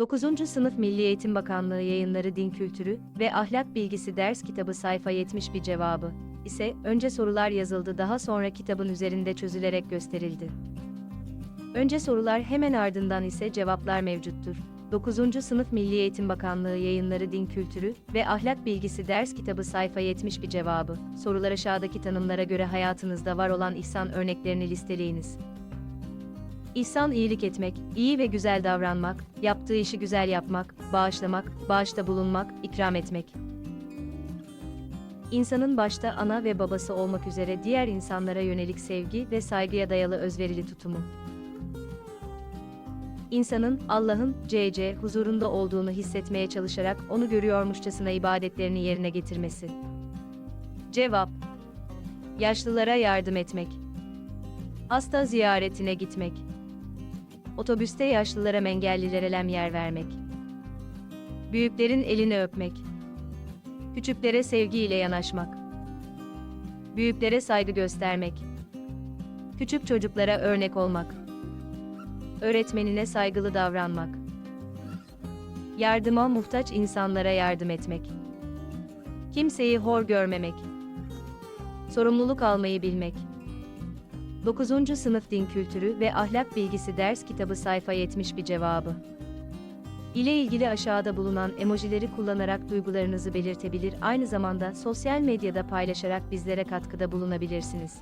9. Sınıf Milli Eğitim Bakanlığı Yayınları Din Kültürü ve Ahlak Bilgisi Ders Kitabı sayfa 71 cevabı ise önce sorular yazıldı daha sonra kitabın üzerinde çözülerek gösterildi. Önce sorular hemen ardından ise cevaplar mevcuttur. 9. Sınıf Milli Eğitim Bakanlığı Yayınları Din Kültürü ve Ahlak Bilgisi Ders Kitabı sayfa 71 cevabı. Sorular aşağıdaki tanımlara göre hayatınızda var olan ihsan örneklerini listeleyiniz. İhsan iyilik etmek, iyi ve güzel davranmak, yaptığı işi güzel yapmak, bağışlamak, bağışta bulunmak, ikram etmek. İnsanın başta ana ve babası olmak üzere diğer insanlara yönelik sevgi ve saygıya dayalı özverili tutumu. İnsanın Allah'ın CC huzurunda olduğunu hissetmeye çalışarak onu görüyormuşçasına ibadetlerini yerine getirmesi. Cevap: Yaşlılara yardım etmek. Hasta ziyaretine gitmek. Otobüste yaşlılara engellilere lem yer vermek. Büyüklerin elini öpmek. Küçüklere sevgiyle yanaşmak. Büyüklere saygı göstermek. Küçük çocuklara örnek olmak. Öğretmenine saygılı davranmak. Yardıma muhtaç insanlara yardım etmek. Kimseyi hor görmemek. Sorumluluk almayı bilmek. 9. Sınıf Din Kültürü ve Ahlak Bilgisi Ders Kitabı sayfa 71 cevabı. ile ilgili aşağıda bulunan emojileri kullanarak duygularınızı belirtebilir aynı zamanda sosyal medyada paylaşarak bizlere katkıda bulunabilirsiniz.